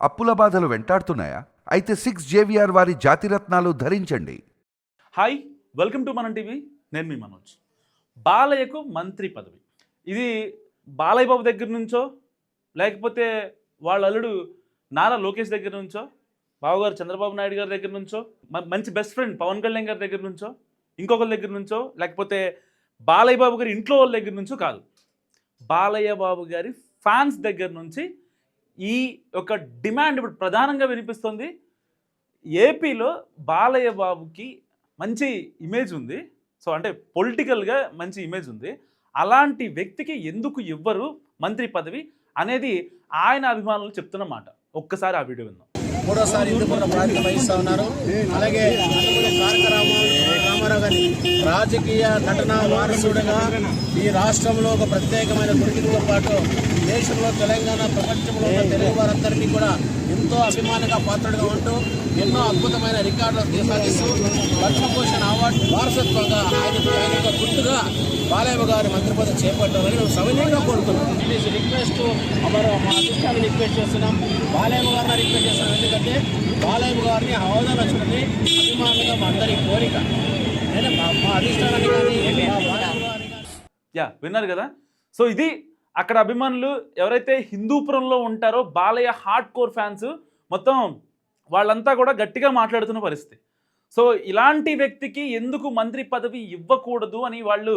అప్పుల బాధలు వెంటాడుతున్నాయా? అయితే సిక్స్ జేవిఆర్ వారి జాతిరత్నాలు ధరించండి. Hi welcome to Manam TV నేను మీ మనోజ్. బాలయ్యకు మంత్రి పదవి. ఇది బాలయ్య బాబు దగ్గర నుంచో లేకపోతే వాళ్ళ అల్లుడు నారా లోకేష్ దగ్గర నుంచో బావగారు చంద్రబాబు నాయుడు గారి దగ్గర నుంచో మంచి బెస్ట్ ఫ్రెండ్ పవన్ కళ్యాణ్ గారి దగ్గర నుంచో ఇంకొకరి దగ్గర నుంచో లేకపోతే బాలయ్య బాబు గారి ఇంట్లో వాళ్ళ దగ్గర నుంచో కాదు. బాలయ్య బాబు గారి ఫ్యాన్స్ దగ్గర నుంచి ఈ యొక్క డిమాండ్ ఇప్పుడు ప్రధానంగా వినిపిస్తుంది. ఏపీలో బాలయ్య బాబుకి మంచి ఇమేజ్ ఉంది. సో అంటే పొలిటికల్గా మంచి ఇమేజ్ ఉంది. అలాంటి వ్యక్తికి ఎందుకు ఇవ్వరు మంత్రి పదవి అనేది ఆయన అభిమానులు చెప్తున్నమాట ఒక్కసారి ఆ వీడియో విందాం. మూడోసారి ఇందుకున్న ప్రాతినిధ్యం వహిస్తా ఉన్నారు. అలాగే తారక రామారావు గారి రాజకీయ నటన వారసుడుగా ఈ రాష్ట్రంలో ఒక ప్రత్యేకమైన గుర్తింపుతో పాటు దేశంలో తెలంగాణ ప్రపంచంలో ఉన్న తెలుగు వారందరినీ కూడా ఎంతో అభిమానిగా పాత్రుడిగా ఉంటూ ఎన్నో అద్భుతమైన రికార్డులు సాధిస్తూ పద్మభూషణ్ అవార్డు వారసత్వంగా ఆయన యొక్క గుర్తుగా బాలయ్య గారి మంత్రి పదవి చేపట్టాలని మేము సవినయంగా కోరుతున్నాం. ప్లీజ్ రిక్వెస్ట్ మరి మా అధిష్టాన్ని రిక్వెస్ట్ చేస్తున్నాం. బాలయ్య గారిని రిక్వెస్ట్ చేస్తున్నాం. ఎందుకంటే బాలయ్య గారిని హోదాలో చూడండి అభిమానులుగా మా అందరి కోరిక. మా అధిష్టానాన్ని కానీ యా విన్నారు కదా? సో ఇది అక్కడ అభిమానులు ఎవరైతే హిందూపురంలో ఉంటారో బాలయ్య హార్డ్ కోర్ ఫ్యాన్స్ మొత్తం వాళ్ళంతా కూడా గట్టిగా మాట్లాడుతున్న పరిస్థితి. సో ఇలాంటి వ్యక్తికి ఎందుకు మంత్రి పదవి ఇవ్వకూడదు అని వాళ్ళు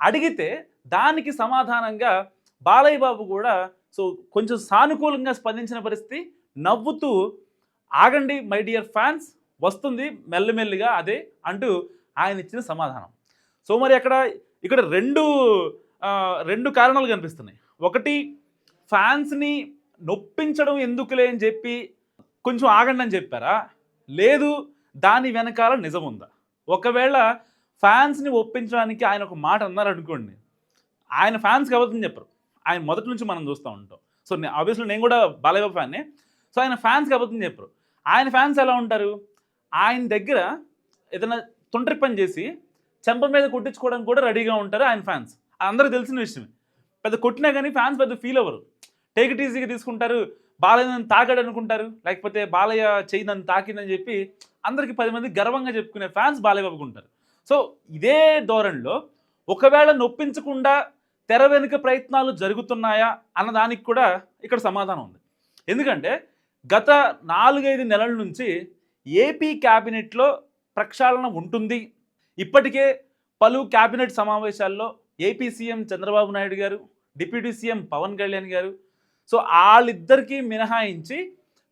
అడిగితే దానికి సమాధానంగా బాలయ్య బాబు కూడా సో కొంచెం సానుకూలంగా స్పందించిన పరిస్థితి. నవ్వుతూ ఆగండి మై డియర్ ఫ్యాన్స్ వస్తుంది మెల్లమెల్లిగా అదే అంటూ ఆయన ఇచ్చిన సమాధానం. సో మరి అక్కడ ఇక్కడ రెండు రెండు కారణాలు కనిపిస్తున్నాయి. ఒకటి ఫ్యాన్స్ని నొప్పించడం ఎందుకులే అని చెప్పి కొంచెం ఆగండి అని చెప్పారా? లేదు దాని వెనకాల నిజం ఉందా? ఒకవేళ ఫ్యాన్స్ని ఒప్పించడానికి ఆయన ఒక మాట అన్నారు అనుకోండి ఆయన ఫ్యాన్స్కి అబద్ధం చెప్పరు. ఆయన మొదటి నుంచి మనం చూస్తూ ఉంటాం. సో నేను ఆబ్వియస్లీ నేను కూడా బాలయ్య ఫ్యాన్నే సో ఆయన ఫ్యాన్స్కి అబద్ధం చెప్పరు. ఆయన ఫ్యాన్స్ ఎలా ఉంటారు? ఆయన దగ్గర ఏదైనా తొంటరి పని చేసి చెంప మీద కొట్టించుకోవడానికి కూడా రెడీగా ఉంటారు ఆయన ఫ్యాన్స్. అందరూ తెలిసిన విషయమే. పెద్ద కొట్టినా కానీ ఫ్యాన్స్ పెద్ద ఫీల్ అవ్వరు. టేక్ ఇట్ ఈజీగా తీసుకుంటారు. బాలయ్య నన్ను తాకాడు అనుకుంటారు. లేకపోతే బాలయ్య చేయి నన్ను తాకిందని చెప్పి అందరికీ పది మంది గర్వంగా చెప్పుకునే ఫ్యాన్స్ బాలయ్య బాబుకు సో ఇదే ధోరణిలో ఒకవేళ నొప్పించకుండా తెర వెనుక ప్రయత్నాలు జరుగుతున్నాయా అన్న దానికి కూడా ఇక్కడ సమాధానం ఉంది. ఎందుకంటే గత నాలుగైదు నెలల నుంచి ఏపీ క్యాబినెట్లో ప్రక్షాళన ఉంటుంది. ఇప్పటికే పలు క్యాబినెట్ సమావేశాల్లో ఏపీ సీఎం చంద్రబాబు నాయుడు గారు డిప్యూటీ సీఎం పవన్ కళ్యాణ్ గారు. సో వాళ్ళిద్దరికీ మినహాయించి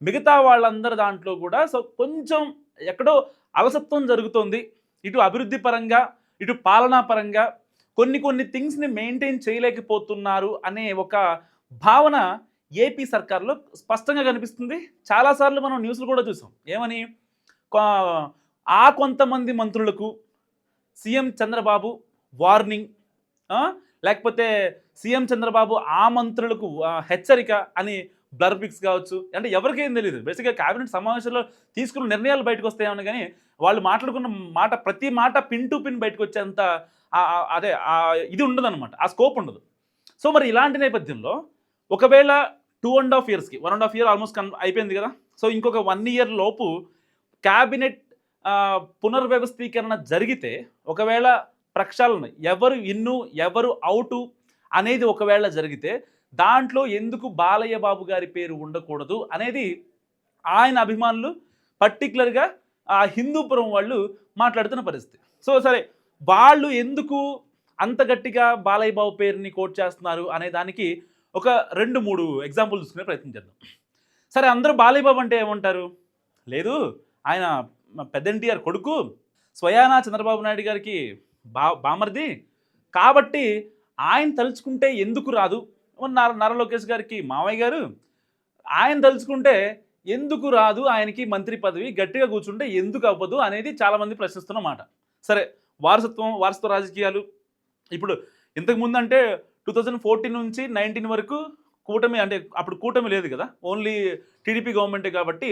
మిగతా వాళ్ళందరి దాంట్లో కూడా సో కొంచెం ఎక్కడో అలసత్వం జరుగుతోంది. ఇటు అభివృద్ధి పరంగా ఇటు పాలనా పరంగా కొన్ని కొన్ని థింగ్స్ని మెయింటైన్ చేయలేకపోతున్నారు అనే ఒక భావన ఏపీ సర్కార్లో స్పష్టంగా కనిపిస్తుంది. చాలాసార్లు మనం న్యూస్లు కూడా చూసాం. ఏమని? ఆ కొంతమంది మంత్రులకు సీఎం చంద్రబాబు వార్నింగ్ లేకపోతే సీఎం చంద్రబాబు ఆ మంత్రులకు హెచ్చరిక అని బ్లర్పిక్స్ కావచ్చు. అంటే ఎవరికేం తెలియదు బేసిక్గా క్యాబినెట్ సమావేశంలో తీసుకున్న నిర్ణయాలు బయటకు వస్తాయేమని కానీ వాళ్ళు మాట్లాడుకున్న మాట ప్రతి మాట పిన్ టు పిన్ బయటకు వచ్చేంత అదే ఇది ఉండదు అనమాట ఆ స్కోప్ ఉండదు. సో మరి ఇలాంటి నేపథ్యంలో ఒకవేళ టూ అండ్ హాఫ్ ఇయర్స్కి one and half year almost కన్ అయిపోయింది కదా. సో ఇంకొక వన్ ఇయర్ లోపు క్యాబినెట్ పునర్వ్యవస్థీకరణ జరిగితే ఒకవేళ ప్రక్షాళన ఎవరు ఇన్ను ఎవరు అవుటు అనేది ఒకవేళ జరిగితే దాంట్లో ఎందుకు బాలయ్య బాబు గారి పేరు ఉండకూడదు అనేది ఆయన అభిమానులు పర్టికులర్గా ఆ హిందూపురం వాళ్ళు మాట్లాడుతున్న పరిస్థితి. సో సరే వాళ్ళు ఎందుకు అంత గట్టిగా బాలయ్య బాబు పేరుని కోట్ చేస్తున్నారు అనే దానికి ఒక రెండు మూడు ఎగ్జాంపుల్ చూసుకునే ప్రయత్నం చేద్దాం. సరే అందరూ బాలయ్య బాబు అంటే ఏమంటారు? లేదు ఆయన పెద్ద ఎన్టీఆర్ కొడుకు స్వయానా చంద్రబాబు నాయుడు గారికి బా బామర్ది? కాబట్టి ఆయన తలుచుకుంటే ఎందుకు రాదు? నర నర లోకేష్ గారికి మావయ్య గారు ఆయన తలుచుకుంటే ఎందుకు రాదు? ఆయనకి మంత్రి పదవి గట్టిగా కూర్చుంటే ఎందుకు అవ్వదు? అనేది చాలామంది ప్రశ్నిస్తున్నమాట సరే వారసత్వం వారసత్వ రాజకీయాలు ఇప్పుడు ఇంతకుముందు అంటే టూ థౌజండ్ ఫోర్టీన్ నుంచి నైన్టీన్ వరకు కూటమి అంటే అప్పుడు కూటమి లేదు కదా? ఓన్లీ టీడీపీ గవర్నమెంటే కాబట్టి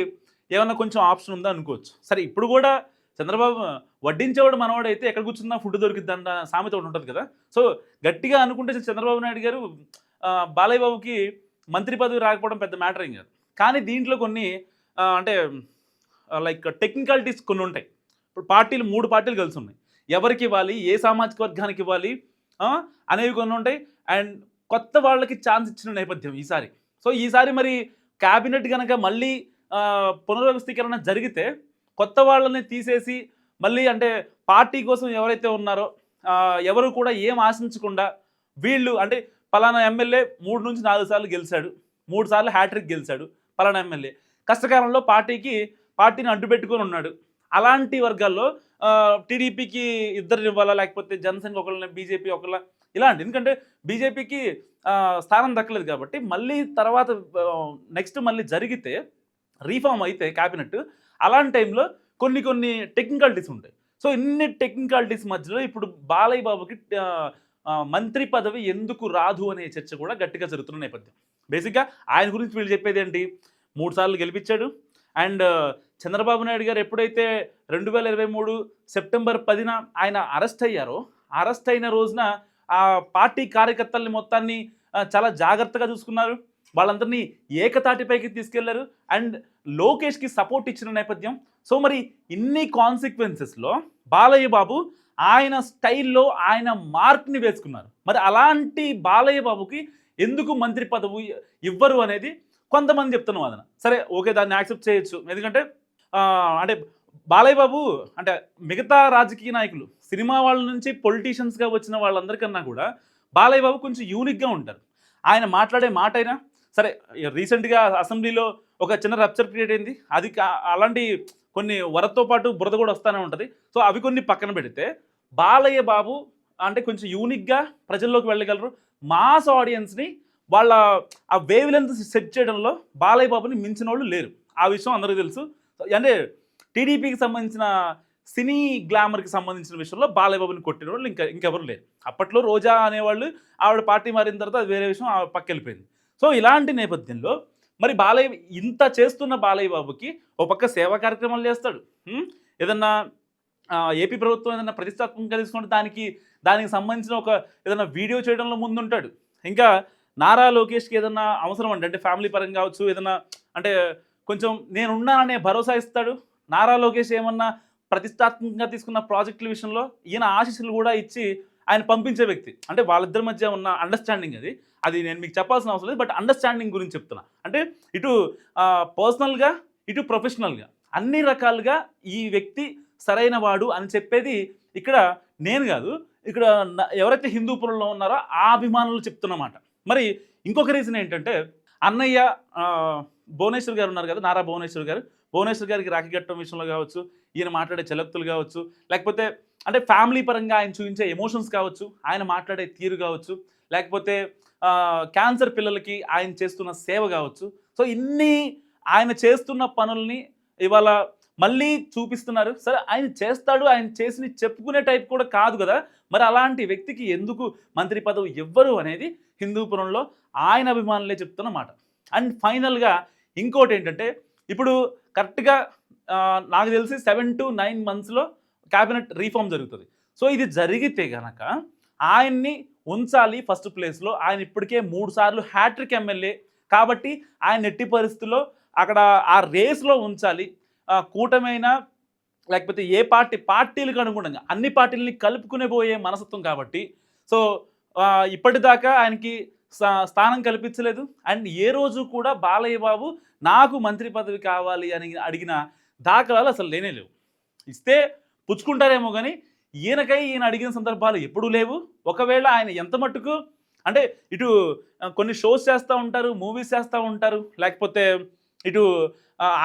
ఏమన్నా కొంచెం ఆప్షన్ ఉందా అనుకోవచ్చు. సరే ఇప్పుడు కూడా చంద్రబాబు వడ్డించేవాడు మనవాడైతే అయితే ఎక్కడ కూర్చున్నా ఫుడ్ దొరికిద్దంట సామెత ఒకటి ఉంటుంది కదా. సో గట్టిగా అనుకుంటే చంద్రబాబు నాయుడు గారు బాలయ్యబాబుకి బాలయ్య బాబుకి మంత్రి పదవి రాకపోవడం పెద్ద మ్యాటర్ ఏం కాదు. కానీ దీంట్లో కొన్ని అంటే లైక్ టెక్నికాలిటీస్ కొన్ని ఉంటాయి. ఇప్పుడు పార్టీలు మూడు పార్టీలు కలిసి ఉన్నాయి. ఎవరికి ఇవ్వాలి ఏ సామాజిక వర్గానికి ఇవ్వాలి అనేవి కొన్ని ఉంటాయి. అండ్ కొత్త వాళ్ళకి ఛాన్స్ ఇచ్చిన నేపథ్యం ఈసారి. సో ఈసారి మరి క్యాబినెట్ కనుక మళ్ళీ పునర్వ్యవస్థీకరణ జరిగితే కొత్త వాళ్ళని తీసేసి మళ్ళీ అంటే పార్టీ కోసం ఎవరైతే ఉన్నారో ఎవరు కూడా ఏం ఆశించకుండా వీళ్ళు అంటే పలానా ఎమ్మెల్యే మూడు నుంచి నాలుగు సార్లు గెలిచాడు మూడు సార్లు హ్యాట్రిక్ గెలిచాడు పలానా ఎమ్మెల్యే. కష్టకాలంలో పార్టీకి పార్టీని అడ్డుపెట్టుకొని ఉన్నాడు. అలాంటి వర్గాల్లో టీడీపీకి ఇద్దరు ఇవ్వాలా లేకపోతే జనసేన ఒకళ్ళని బీజేపీ ఒకళ్ళ ఇలాంటి ఎందుకంటే బీజేపీకి స్థానం దక్కలేదు కాబట్టి మళ్ళీ తర్వాత నెక్స్ట్ మళ్ళీ జరిగితే రీఫామ్ అయితే క్యాబినెట్ అలాంటి టైంలో కొన్ని కొన్ని టెక్నికాలిటీస్ ఉంటాయి. సో ఇన్ని టెక్నికాలిటీస్ మధ్యలో ఇప్పుడు బాలయ్య బాబుకి మంత్రి పదవి ఎందుకు రాదు అనే చర్చ కూడా గట్టిగా జరుగుతున్న నేపథ్యం. బేసిక్గా ఆయన గురించి వీళ్ళు చెప్పేది ఏంటి? మూడు సార్లు గెలిపించాడు. అండ్ చంద్రబాబు నాయుడు గారు ఎప్పుడైతే రెండు వేల ఇరవై మూడు సెప్టెంబర్ పదిన ఆయన అరెస్ట్ అయ్యారో అరెస్ట్ అయిన రోజున ఆ పార్టీ కార్యకర్తల్ని మొత్తాన్ని చాలా జాగ్రత్తగా చూసుకున్నారు. వాళ్ళందరినీ ఏకతాటిపైకి తీసుకెళ్ళారు. అండ్ లోకేష్కి సపోర్ట్ ఇచ్చిన నేపథ్యం. సో మరి ఇన్ని కాన్సిక్వెన్సెస్లో బాలయ్య బాబు ఆయన స్టైల్లో ఆయన మార్క్ని వేసుకున్నారు. మరి అలాంటి బాలయ్య బాబుకి ఎందుకు మంత్రి పదవి ఇవ్వరు అనేది కొంతమంది చెప్తున్న వాదన. సరే ఓకే దాన్ని యాక్సెప్ట్ చేయొచ్చు. ఎందుకంటే అంటే బాలయ్య బాబు అంటే మిగతా రాజకీయ నాయకులు సినిమా వాళ్ళ నుంచి పొలిటీషియన్స్గా వచ్చిన వాళ్ళందరికన్నా కూడా బాలయ్య బాబు కొంచెం యూనిక్గా ఉంటారు. ఆయన మాట్లాడే మాట అయినా సరే రీసెంట్గా అసెంబ్లీలో ఒక చిన్న రప్చర్ క్రియేట్ అయింది. అది అలాంటి కొన్ని వరతో పాటు బురద కూడా వస్తూనే ఉంటుంది. సో అవి కొన్ని పక్కన పెడితే బాలయ్య బాబు అంటే కొంచెం యూనిక్గా ప్రజల్లోకి వెళ్ళగలరు. మాస్ ఆడియన్స్ని వాళ్ళ ఆ వేవ్ లెంత్ సెట్ చేయడంలో బాలయ్య బాబుని మించిన వాళ్ళు లేరు. ఆ విషయం అందరికీ తెలుసు. అంటే టీడీపీకి సంబంధించిన సినీ గ్లామర్కి సంబంధించిన విషయంలో బాలయ్య బాబుని కొట్టిన వాళ్ళు ఇంకా ఇంకెవరు లేరు. అప్పట్లో రోజా అనేవాళ్ళు ఆవిడ పార్టీ మారిన తర్వాత అది వేరే విషయం పక్క వెళ్ళిపోయింది. సో ఇలాంటి నేపథ్యంలో మరి బాలయ్య ఇంత చేస్తున్న బాలయ్య బాబుకి ఒక పక్క సేవా కార్యక్రమాలు చేస్తాడు. ఏదన్నా ఏపీ ప్రభుత్వం ఏదైనా ప్రతిష్టాత్మకంగా తీసుకుంటే దానికి దానికి సంబంధించిన ఒక ఏదైనా వీడియో చేయడంలో ముందుంటాడు. ఇంకా నారా లోకేష్కి ఏదన్నా అవసరం అండి అంటే ఫ్యామిలీ పరంగా కావచ్చు ఏదన్నా అంటే కొంచెం నేనున్నాననే భరోసా ఇస్తాడు. నారా లోకేష్ ఏమన్నా ప్రతిష్టాత్మకంగా తీసుకున్న ప్రాజెక్టుల విషయంలో ఈయన ఆశీస్సులు కూడా ఇచ్చి ఆయన పంపించే వ్యక్తి. అంటే వాళ్ళిద్దరి మధ్య ఉన్న అండర్స్టాండింగ్ అది. అది నేను మీకు చెప్పాల్సిన అవసరం లేదు బట్ అండర్స్టాండింగ్ గురించి చెప్తున్నా. అంటే ఇటు పర్సనల్గా ఇటు ప్రొఫెషనల్గా అన్ని రకాలుగా ఈ వ్యక్తి సరైన వాడు అని చెప్పేది ఇక్కడ నేను కాదు. ఇక్కడ ఎవరైతే హిందూపురంలో ఉన్నారో ఆ అభిమానులు చెప్తున్నమాట. మరి ఇంకొక రీజన్ ఏంటంటే అన్నయ్య భువనేశ్వర్ గారు ఉన్నారు కదా నారా భువనేశ్వర్ గారు. భువనేశ్వర్ గారికి రాఖీ కట్టడం విషయంలో కావచ్చు ఈయన మాట్లాడే చలక్తులు కావచ్చు. లేకపోతే అంటే ఫ్యామిలీ పరంగా ఆయన చూపించే ఎమోషన్స్ కావచ్చు ఆయన మాట్లాడే తీరు కావచ్చు లేకపోతే క్యాన్సర్ పిల్లలకి ఆయన చేస్తున్న సేవ కావచ్చు. సో ఇన్ని ఆయన చేస్తున్న పనుల్ని ఇవాళ మళ్ళీ చూపిస్తున్నారు. సరే ఆయన చేస్తాడు ఆయన చేసి చెప్పుకునే టైప్ కూడా కాదు కదా. మరి అలాంటి వ్యక్తికి ఎందుకు మంత్రి పదవి ఇవ్వరు అనేది హిందూపురంలో ఆయన అభిమానులే చెప్తున్న మాట. అండ్ ఫైనల్గా ఇంకోటి ఏంటంటే ఇప్పుడు కరెక్ట్గా నాకు తెలిసి సెవెన్ టు నైన్ మంత్స్లో క్యాబినెట్ రీఫార్మ్ జరుగుతుంది. సో ఇది జరిగితే గనక ఆయన్ని ఉంచాలి ఫస్ట్ ప్లేస్లో ఆయన ఇప్పటికే మూడు సార్లు హ్యాట్రిక్ ఎమ్మెల్యే. కాబట్టి ఆయన ఎట్టి పరిస్థితుల్లో అక్కడ ఆ రేస్లో ఉంచాలి. కూటమైన కూటమైనా లేకపోతే ఏ పార్టీ పార్టీలకు అనుగుణంగా అన్ని పార్టీలని కలుపుకునే పోయే మనసత్వం కాబట్టి. సో ఇప్పటిదాకా ఆయనకి స్థా- స్థానం కల్పించలేదు. అండ్ ఏ రోజు కూడా బాలయ్య బాబు నాకు మంత్రి పదవి కావాలి అని అడిగిన దాఖలాలు అసలు లేనే లేవు. ఇస్తే పుచ్చుకుంటారేమో కానీ ఈయనకై ఈయన అడిగిన సందర్భాలు ఎప్పుడూ లేవు. ఒకవేళ ఆయన ఎంత మట్టుకు అంటే ఇటు కొన్ని షోస్ చేస్తూ ఉంటారు మూవీస్ చేస్తూ ఉంటారు లేకపోతే ఇటు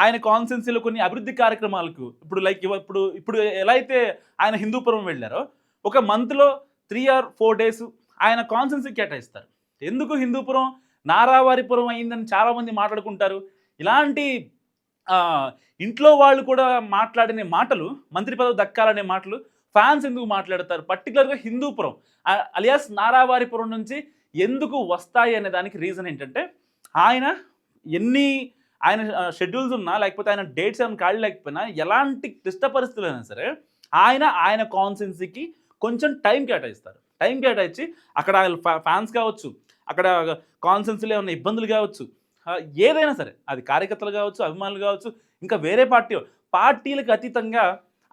ఆయన కాన్సెన్సీలో కొన్ని అభివృద్ధి కార్యక్రమాలకు ఇప్పుడు లైక్ ఇప్పుడు ఇప్పుడు ఎలా అయితే ఆయన హిందూపురం వెళ్ళారో ఒక మంత్లో త్రీ ఆర్ ఫోర్ డేస్ ఆయన కాన్సెన్సీ కేటాయిస్తారు. ఎందుకు హిందూపురం నారావారిపురం అయిందని చాలామంది మాట్లాడుకుంటారు. ఇలాంటి ఇంట్లో వాళ్ళు కూడా మాట్లాడిన మాటలు మంత్రి పదవి దక్కాలనే మాటలు ఫ్యాన్స్ ఎందుకు మాట్లాడతారు? పర్టికులర్గా హిందూపురం అలియాస్ నారావారిపురం నుంచి ఎందుకు వస్తాయి అనే దానికి రీజన్ ఏంటంటే ఆయన ఎన్ని ఆయన షెడ్యూల్స్ ఉన్నా లేకపోతే ఆయన డేట్స్ ఏమైనా ఖాళీ లేకపోయినా ఎలాంటి క్లిష్ట పరిస్థితులు అయినా సరే ఆయన ఆయన కాన్సెన్సీకి కొంచెం టైం కేటాయిస్తారు. టైం కేటాయించి అక్కడ ఫ్యాన్స్ కావచ్చు అక్కడ కాన్సెన్సీలో ఏమైనా ఇబ్బందులు కావచ్చు ఏదైనా సరే. అది కార్యకర్తలు కావచ్చు అభిమానులు కావచ్చు ఇంకా వేరే పార్టీ పార్టీలకు అతీతంగా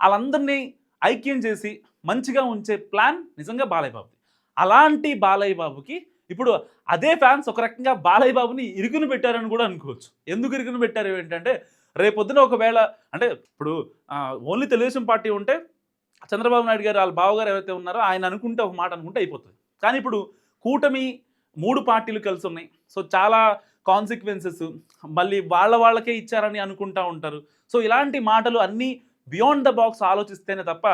వాళ్ళందరినీ ఐక్యం చేసి మంచిగా ఉంచే ప్లాన్ నిజంగా బాలయ్య బాబుది అలాంటి బాలయ్య బాబుకి ఇప్పుడు అదే ఫ్యాన్స్ ఒక రకంగా బాలయ్య బాబుని ఇరుగును పెట్టారని కూడా అనుకోవచ్చు. ఎందుకు ఇరుగును పెట్టారు ఏంటంటే రేపొద్దున ఒకవేళ అంటే ఇప్పుడు ఓన్లీ తెలుగుదేశం పార్టీ ఉంటే చంద్రబాబు నాయుడు గారు వాళ్ళ బావగారు ఎవరైతే ఉన్నారో ఆయన అనుకుంటే ఒక మాట అనుకుంటే అయిపోతుంది. కానీ ఇప్పుడు కూటమి మూడు పార్టీలు కలిసి ఉన్నాయి. సో చాలా కాన్సిక్వెన్సెస్ మళ్ళీ వాళ్ళ వాళ్ళకే ఇచ్చారని అనుకుంటా ఉంటారు. సో ఇలాంటి మాటలు అన్నీ బియాండ్ ద బాక్స్ ఆలోచిస్తేనే తప్ప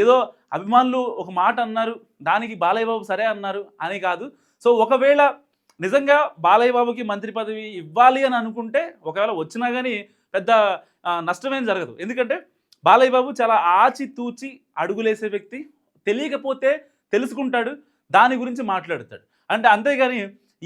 ఏదో అభిమానులు ఒక మాట అన్నారు దానికి బాలయ్య బాబు సరే అన్నారు అని కాదు. సో ఒకవేళ నిజంగా బాలయ్య బాబుకి మంత్రి పదవి ఇవ్వాలి అని అనుకుంటే ఒకవేళ వచ్చినా కానీ పెద్ద నష్టమేం జరగదు. ఎందుకంటే బాలయ్య బాబు చాలా ఆచి తూచి అడుగులేసే వ్యక్తి తెలియకపోతే తెలుసుకుంటాడు దాని గురించి మాట్లాడతాడు. అంటే అంతేగాని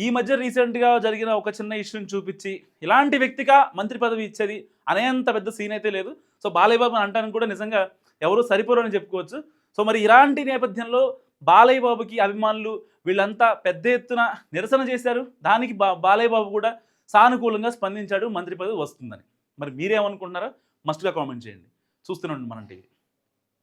ఈ మధ్య రీసెంట్గా జరిగిన ఒక చిన్న ఇష్యూని చూపించి ఇలాంటి వ్యక్తిగా మంత్రి పదవి ఇచ్చేది అనేంత పెద్ద సీన్ అయితే లేదు. సో బాలయ్య బాబు అంటానికి కూడా నిజంగా ఎవరు సరిపోరని అని చెప్పుకోవచ్చు. సో మరి ఇలాంటి నేపథ్యంలో బాలయ్య బాబుకి అభిమానులు వీళ్ళంతా పెద్ద ఎత్తున నిరసన చేశారు. దానికి బా బాలయ్య బాబు కూడా సానుకూలంగా స్పందించాడు మంత్రి పదవి వస్తుందని. మరి మీరేమనుకుంటున్నారో మస్ట్గా కామెంట్ చేయండి. చూస్తూనే మనం టీవీ.